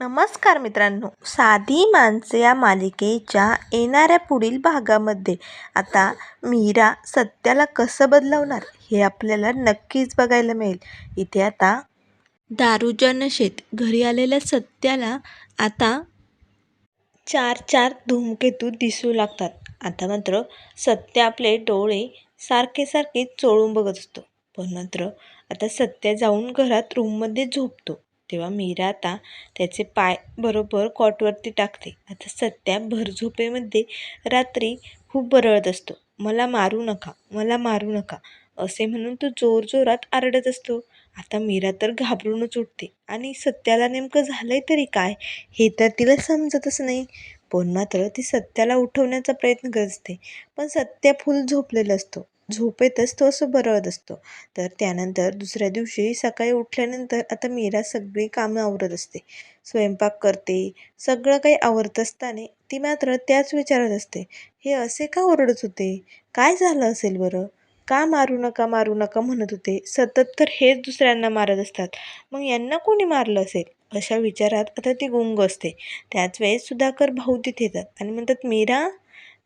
नमस्कार मित्रांनो. साधी माणसे या मालिकेच्या येणाऱ्या पुढील भागामध्ये. आता मीरा सत्याला कसं बदलवणार हे आपल्याला नक्कीच बघायला मिळेल. इथे आता दारूच्या नशेत घरी आलेल्या सत्याला आता चार चार धूमकेतू दिसू लागतात. आता मात्र सत्य आपले डोळे सारखे सारखे चोळून बघत असतो. पण मात्र आता सत्य जाऊन घरात रूममध्ये झोपतो. तेव्हा मीरा आता त्याचे पाय बरोबर कॉटवरती टाकते. आता सत्या भरझोपेमध्ये रात्री खूप बरळत असतो. मला मारू नका मला मारू नका असे म्हणून तो जोरजोरात आरडत असतो. आता मीरा तर घाबरूनच उठते. आणि सत्याला नेमकं झालंय तरी काय? हे तर तिला समजतच नाही. पण मात्र ती सत्याला उठवण्याचा प्रयत्न करत. असते पण सत्या फुल झोपलेला असतो. झोपेतच तो असं बरळत असतो. तर त्यानंतर दुसऱ्या दिवशी सकाळी उठल्यानंतर आता मीरा सगळी कामं आवरत असते. स्वयंपाक करते सगळं काही आवरत असताना ती मात्र त्याच विचारत असते. हे असे का ओरडत होते? काय झालं असेल बरं? का मारू नका मारू नका म्हणत होते. सतत तर हेच दुसऱ्यांना मारत असतात. मग यांना कोणी मारलं असेल? अशा विचारात आता ती गुंग असते. त्याच वेळेस सुधाकर भाऊ तिथे येतात आणि म्हणतात मीरा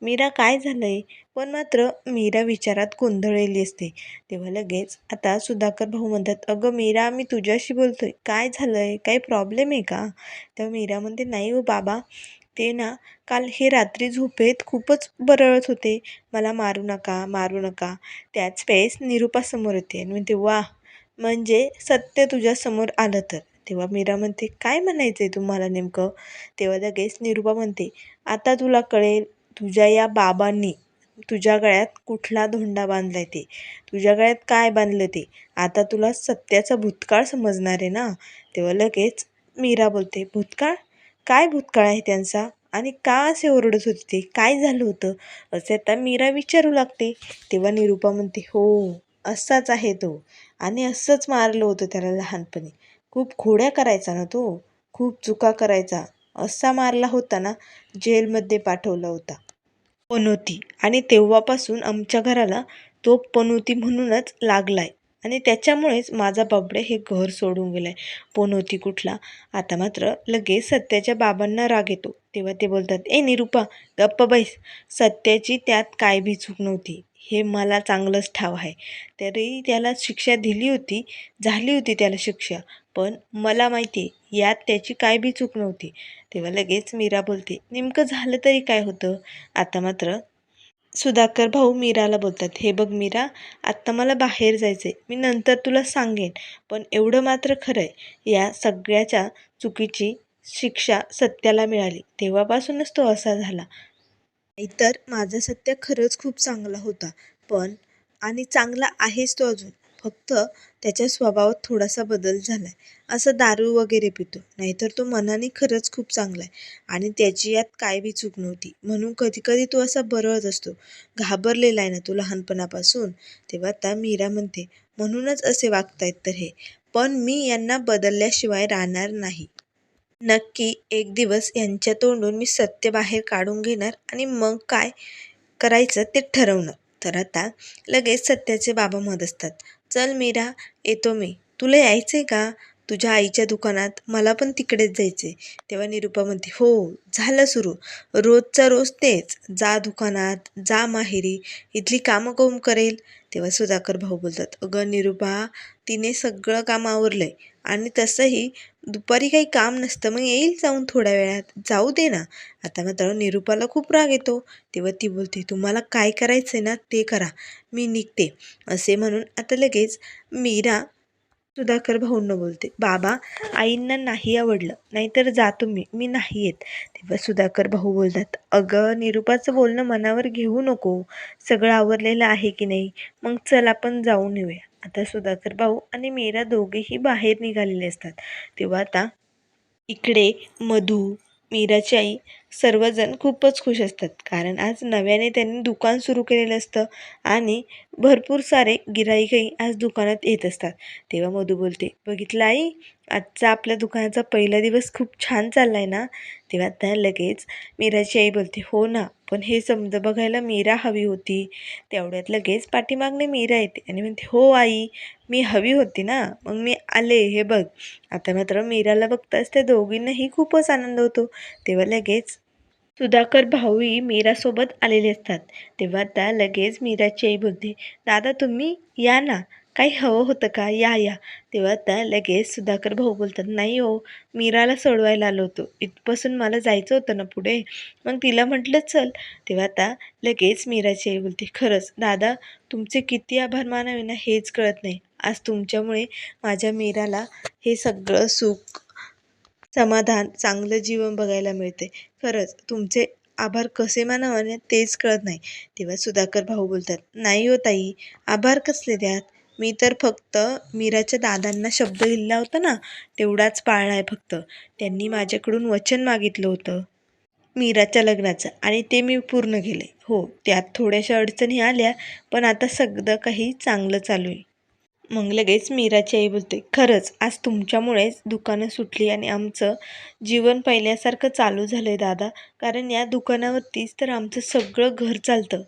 मीरा काय झालं आहे पण मात्र मीरा विचारात गोंधळलेली असते. तेव्हा लगेच आता सुधाकर भाऊ म्हणतात अगं मीरा मी तुझ्याशी बोलतोय. काय झालंय? काही प्रॉब्लेम आहे का? तेव्हा मीरा म्हणते नाही हो बाबा. ते ना काल हे रात्री झोपेत खूपच बरळत होते. मला मारू नका मारू नका. त्याच वेळेस निरुपा समोर येते आणि म्हणते वा म्हणजे सत्य तुझ्यासमोर आलं तर? तेव्हा मीरा म्हणते काय म्हणायचं आहे तुम्हाला नेमकं? तेव्हा लगेच निरुपा म्हणते आता तुला कळेल तुझ्या या बाबांनी तुझ्या गळ्यात कुठला धोंडा बांधलाय ते? तुझ्या गळ्यात काय बांधलं ते? आता तुला सत्याचा भूतकाळ समजणार आहे ना? तेव्हा लगेच मीरा बोलते भूतकाळ? काय भूतकाळ आहे त्यांचा? आणि का असे ओरडत होते ते? काय झालं होतं? असे आता मीरा विचारू लागते. तेव्हा निरुपा म्हणते हो असाच आहे तो. आणि असंच मारलं होतं त्याला लहानपणी. खूप खोड्या करायचा ना तो? खूप चुका करायचा. असा मारला होता ना जेलमध्ये पाठवला होता. पनोती. आणि तेव्हापासून आमच्या घराला तो पनोती म्हणूनच लागलाय. आणि त्याच्यामुळेच माझा बाबडे हे घर सोडून गेलाय. पनोती कुठला? आता मात्र लगेच सत्याच्या बाबांना राग येतो. तेव्हा ते बोलतात ए निरुपा गप्प बैस. सत्याची त्यात काय बी चूक नव्हती. हे मला चांगलंच ठाव आहे. तरी त्याला शिक्षा दिली होती झाली होती त्याला शिक्षा. पण मला माहिती आहे यात त्याची काय बी चूक नव्हती. तेव्हा लगेच मीरा बोलते नेमकं झालं तरी काय होतं? आता मात्र सुधाकर भाऊ मीराला बोलतात हे बघ मीरा आत्ता मला बाहेर जायचं आहे मी नंतर तुला सांगेन. पण एवढं मात्र खरं आहे या सगळ्याच्या चुकीची शिक्षा सत्याला मिळाली. तेव्हापासूनच तो असा झाला. नाहीतर माझा सत्य खरंच खूप चांगला होता. पण आणि चांगला आहेच तो अजून. फक्त त्याच्या स्वभावात थोडासा बदल झाला आहे असं दारू वगैरे पितो. नाहीतर तो मनाने खरंच खूप चांगला आहे. आणि त्याची यात काय बी चूक नव्हती. म्हणून कधी कधी तो असा बरळत असतो. घाबरलेला आहे ना तो लहानपणापासून. तेव्हा आता मीरा म्हणते म्हणूनच असे वागतायत तर हे. पण मी यांना बदलल्याशिवाय राहणार नाही. नक्की एक दिवस यांच्या तोंडून मी सत्य बाहेर काढून घेणार आणि मग काय करायचं ते ठरवणार. तर आता लगेच सत्याचे बाबा म्हणत असतात. चल मीरा येतो मी. तुला यायचं आहे का? तुझ्या आईच्या दुकानात मला पण तिकडेच जायचे तेव्हा निरुपा म्हणते हो झालं सुरू. रोजचा रोज तेच. जा दुकानात जा माहेरी. इथली कामं कोण करेल? तेव्हा सुधाकर भाऊ बोलतात अगं निरुपा तिने सगळं काम आवरलं आहे आणि तसंही दुपारी काही काम नसतं मग येईल जाऊन थोड्या वेळात. जाऊ दे ना. आता मात्र निरुपाला खूप राग येतो. तेव्हा ती बोलते तुम्हाला काय करायचं आहे ना ते करा. मी निघते. असे म्हणून आता लगेच मीरा सुधाकर भाऊंना बोलते बाबा आईंना नाही आवडलं नाहीतर जा तुम्ही मी नाही येत. तेव्हा सुधाकर भाऊ बोलतात अगं निरुपाचं बोलणं मनावर घेऊ नको सगळं आवरलेलं आहे की नाही मग चल आपण जाऊन येऊया. आता सुधाकर भाऊ आणि मीरा दोघेही बाहेर निघालेले असतात. तेव्हा आता इकडे मधू मीराची आई सर्वजण खूपच खुश असतात. कारण आज नव्याने त्यांनी दुकान सुरू केलेलं असतं आणि भरपूर सारे गिराईकही आज दुकानात येत असतात. तेव्हा मधू बोलते बघितलं आई आजचा आपल्या दुकानाचा पहिला दिवस खूप छान चालला आहे ना? तेव्हा त्या लगेच मीराची आई बोलते हो ना पण हे समज बघायला मीरा हवी होती. तेवढ्यात लगेच पाठीमागणे मीरा येते आणि म्हणते हो आई मी हवी होती ना मग मी आले हे बघ. आता मात्र मीराला बघताच त्या दोघींनाही खूपच आनंद होतो. तेव्हा लगेच सुधाकर भाऊही मीरासोबत आलेले असतात. तेव्हा त्या लगेच मीराची आई बोलते दादा तुम्ही या ना काही हवं होतं का? या या. तेव्हा त्या लगेच सुधाकर भाऊ बोलतात नाही हो मीराला सोडवायला आलो होतो. इथपासून मला जायचं होतं ना पुढे. मग तिला म्हटलं चल. तेव्हा आता लगेच मीराची आई बोलते खरंच दादा तुमचे किती आभार मानावे ना हेच कळत नाही. आज तुमच्यामुळे माझ्या मीराला हे सगळं सुख समाधान चांगलं जीवन बघायला मिळते. खरंच तुमचे आभार कसे मानावाने तेच कळत नाही. तेव्हा सुधाकर भाऊ बोलतात नाही हो ताई आभार कसले द्यात? मी तर फक्त मीराच्या दादांना शब्द दिला होता ना तेवढाच पाळला आहे फक्त. त्यांनी माझ्याकडून वचन मागितलं होतं. मीराच्या लग्नाचं. आणि ते मी पूर्ण केले. हो त्यात थोड्याशा अडचणी आल्या पण आता सगळं काही चांगलं चालू आहे. मग लगेच मीराची आई बोलते खरंच आज तुमच्यामुळेच दुकानं सुटली आणि आमचं जीवन पहिल्यासारखं चालू झालं आहे दादा. कारण या दुकानावरतीच तर आमचं सगळं घर चालतं.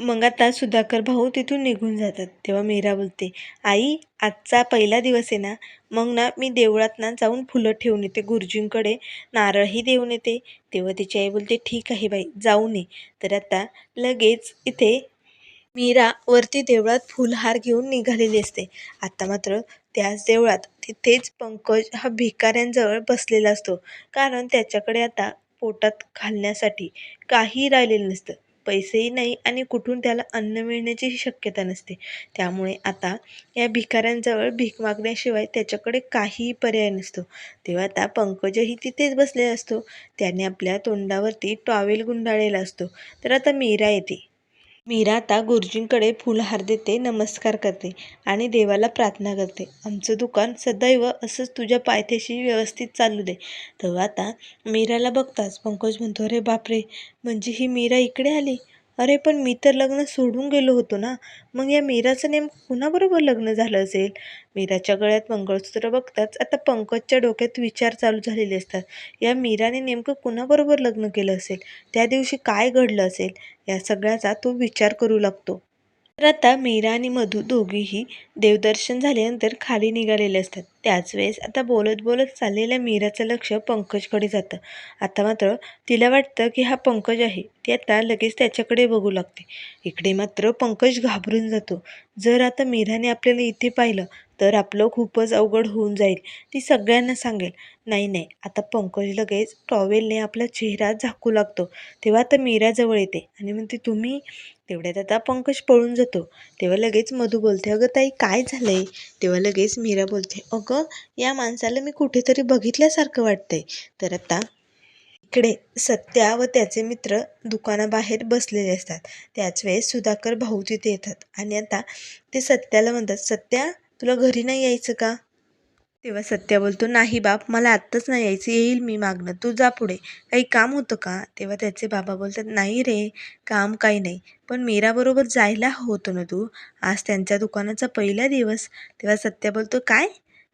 मग आता सुधाकर भाऊ तिथून निघून जातात. तेव्हा मीरा बोलते आई आजचा पहिला दिवस आहे ना मग ना मी देवळात ना जाऊन फुलं ठेवून येते गुरुजींकडे नारळही देऊन येते. तेव्हा तिची आई बोलते ठीक आहे बाई जाऊन ये. तर आता लगेच इथे मीरा वरती देवळात फुलहार घेऊन निघालेली असते. आता मात्र त्याच देवळात तिथेच पंकज हा भिकाऱ्यांजवळ बसलेला असतो. कारण त्याच्याकडे आता पोटात घालण्यासाठी काही राहिलेलं नसतं. पैसेही नाही आणि कुठून त्याला अन्न मिळण्याचीही शक्यता नसते. त्यामुळे आता या भिकाऱ्यांजवळ भीक मागण्याशिवाय त्याच्याकडे काहीही पर्याय नसतो. तेव्हा आता पंकजही तिथेच बसलेला असतो. त्याने आपल्या तोंडावरती टॉवेल गुंडाळलेला असतो. तर आता मीरा येते. मीरा आता गुरुजींकडे फुलहार देते नमस्कार करते आणि देवाला प्रार्थना करते. आमचं दुकान सदैव असंच तुझ्या पायथ्याशी व्यवस्थित चालू दे. तेव्हा आता मीराला बघताच पंकज म्हणतो अरे बापरे! म्हणजे ही मीरा इकडे आली? अरे पण मी तर लग्न सोडून गेलो होतो ना. मग या मीराचं नेमकं कुणाबरोबर लग्न झालं असेल? मीराच्या गळ्यात मंगळसूत्र बघताच आता पंकजच्या डोक्यात विचार चालू झालेले असतात. या मीराने नेमकं कुणाबरोबर लग्न केलं असेल? त्या दिवशी काय घडलं असेल? या सगळ्याचा तो विचार करू लागतो. तर आता मीरा आणि मधू दोघीही देवदर्शन झाल्यानंतर खाली निघालेले असतात. त्याच वेळेस आता बोलत बोलत चाललेल्या मीराचं लक्ष पंकजकडे जातं. आता मात्र तिला वाटतं की हा पंकज आहे. ती आता लगेच त्याच्याकडे बघू लागते. इकडे मात्र पंकज घाबरून जातो. जर आता मीराने आपल्याला इथे पाहिलं तर आपलं खूपच अवघड होऊन जाईल. ती सगळ्यांना सांगेल नाही नाही आता पंकज लगेच टॉवेलने आपला चेहरा झाकू लागतो. तेव्हा आता मीरा जवळ येते. आणि म्हणते तुम्ही? तेवढ्यात आता पंकज पळून जातो. तेव्हा लगेच मधू बोलते अगं ताई काय झालंय? तेव्हा लगेच मीरा बोलते अगं या माणसाला मी कुठेतरी बघितल्यासारखं वाटतंय. तर आता इकडे सत्या व त्याचे मित्र दुकानाबाहेर बसलेले असतात. त्याच वेळेस सुधाकर भाऊ तिथे येतात. आणि आता ते सत्याला म्हणतात सत्या तुला घरी नाही यायचं का? तेव्हा सत्या बोलतो नाही बाप मला आत्ताच नाही यायचं येईल मी मागणं तू जा पुढे. काही काम होतं का? तेव्हा त्याचे बाबा बोलतात नाही रे काम काही नाही पण मीराबरोबर जायला होतं ना तू. आज त्यांच्या दुकानाचा पहिला दिवस. तेव्हा सत्या बोलतो काय?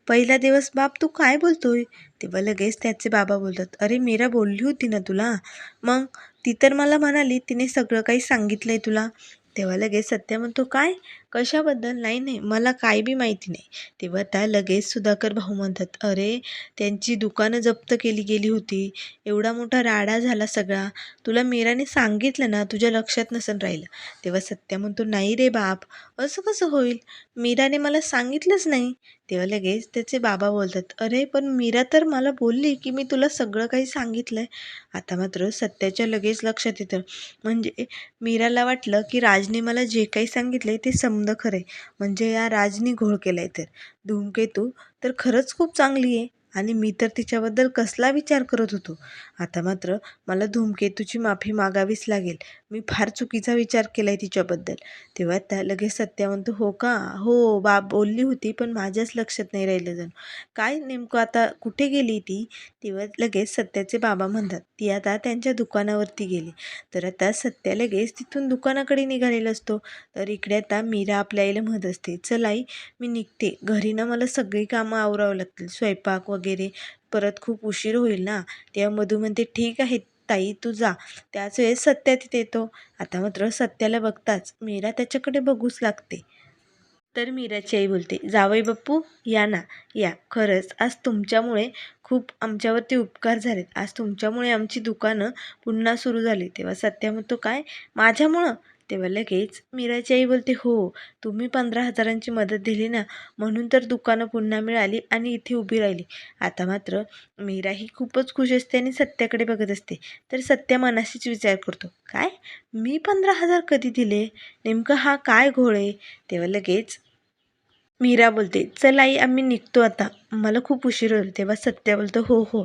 पहिला दिवस बाप तू काय बोलतोय? तेव्हा लगेच त्याचे बाबा बोलतात अरे मीरा बोलली होती ना तुला. मग ती तर मला म्हणाली तिने सगळं काही सांगितलं आहे तुला. तेव्हा लगेच सत्य म्हणतो काय? कशाबद्दल? नाही नाही. मला काय बी माहिती नाही. तेव्हा त्या लगेच सुधाकर भाऊ म्हणतात अरे त्यांची दुकानं जप्त केली गेली होती. एवढा मोठा राडा झाला सगळा. तुला मीराने सांगितलं ना तुझ्या लक्षात नसन राहिलं. तेव्हा सत्य म्हणतो नाही रे बाप. असं कसं होईल? मीराने मला सांगितलंच नाही. तेव्हा लगेच त्याचे बाबा बोलतात अरे पण मीरा तर मला बोलली की मी तुला सगळं काही सांगितलं आहे आता मात्र सत्याच्या लगेच लक्षात येतं. म्हणजे मीराला वाटलं की राजने मला जे काही सांगितलं ते समज खरं आहे म्हणजे या राजनी घोळ केला आहे तर धूमकेतू तर खरंच खूप चांगली आहे. आणि मी तर तिच्याबद्दल कसला विचार करत होतो. आता मात्र मला धूमकेतूची माफी मागावीच लागेल. मी फार चुकीचा विचार केला आहे तिच्याबद्दल. तेव्हा त्या लगेच सत्या म्हणतो हो का? हो बाब बोलली होती पण माझ्याच लक्षात नाही राहिलं जण. काय नेमकं आता कुठे गेली ती? तेव्हा लगेच सत्याचे बाबा म्हणतात ती आता त्यांच्या दुकानावरती गेली. तर आता सत्या लगेच तिथून दुकानाकडे निघालेला असतो. तर इकडे आता मीरा आपल्या आईला म्हणत असते चल आई मी निघते. घरी ना मला सगळी कामं आवरावं लागतील. स्वयंपाक वगैरे परत खूप उशीर होईल ना तेव्हा मधू म्हणते ठीक आहे ताई तू जा त्याच वेळेस सत्या तिथे येतो. आता मात्र सत्याला बघताच मीरा त्याच्याकडे बघूच लागते. तर मीराची आई बोलते जावई बाप्पू या ना या. खरंच आज तुमच्यामुळे खूप आमच्यावरती उपकार झालेत. आज तुमच्यामुळे आमची दुकानं पुन्हा सुरू झाली. तेव्हा सत्या म्हणतो काय? माझ्यामुळं? तेव्हा लगेच. मीराची आई बोलते हो तुम्ही पंधरा हजारांची मदत दिली ना म्हणून तर दुकानं पुन्हा मिळाली आणि इथे उभी राहिली. आता मात्र मीरा ही खूपच खुश असते आणि सत्याकडे बघत असते. तर सत्या मनाशीच विचार करतो काय? मी पंधरा हजार कधी दिले? नेमकं हा काय घोळ आहे? तेव्हा लगेच मीरा बोलते चल आई आम्ही निघतो आता. मला खूप उशीर होईल तेव्हा सत्या बोलतो हो हो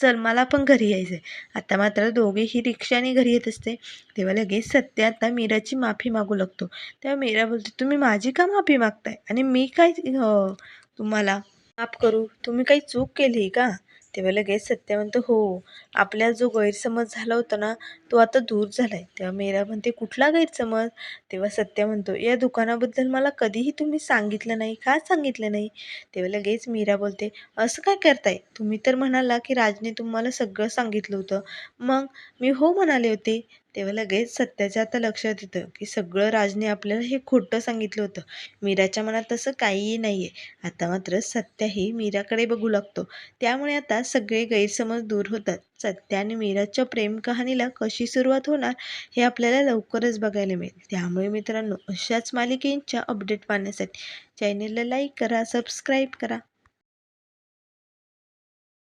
चल मला पण घरी यायचं आहे आता मात्र दोघेही रिक्षाने घरी येत असते. तेव्हा लगेच सत्या आता मीराची माफी मागू लागतो. तेव्हा मीरा बोलते तुम्ही माझी का माफी मागताय? आणि मी काय तुम्हाला माफ करू? तुम्ही काही चूक केली का? तेव्हा लगेच सत्या म्हणतो हो. आपल्या जो गैरसमज झाला होता ना तो आता दूर झाला आहे तेव्हा मीरा म्हणते कुठला गैरसमज? तेव्हा सत्या म्हणतो या दुकानाबद्दल मला कधीही तुम्ही सांगितलं नाही का सांगितलं नाही? तेव्हा लगेच मीरा बोलते असं काय करताय? तुम्ही तर म्हणाला की राजने तुम्हाला सगळं सांगितलं होतं. मग मी हो म्हणाले होते. तेव्हा लगेच सत्याच्या आता लक्षात येतं की सगळं राजने आपल्याला हे खोटं सांगितलं होतं. मीराच्या मनात तसं काहीही नाही आहे आता मात्र सत्याही मीराकडे बघू लागतो. त्यामुळे आता सगळे गैरसमज दूर होतात. सत्या आणि मीराच्या प्रेम कहाणीला कशी सुरुवात होणार हे आपल्याला लवकरच बघायला मिळेल. त्यामुळे मित्रांनो अशाच मालिकेंच्या अपडेट पाहण्यासाठी चॅनेलला लाईक करा सबस्क्राईब करा.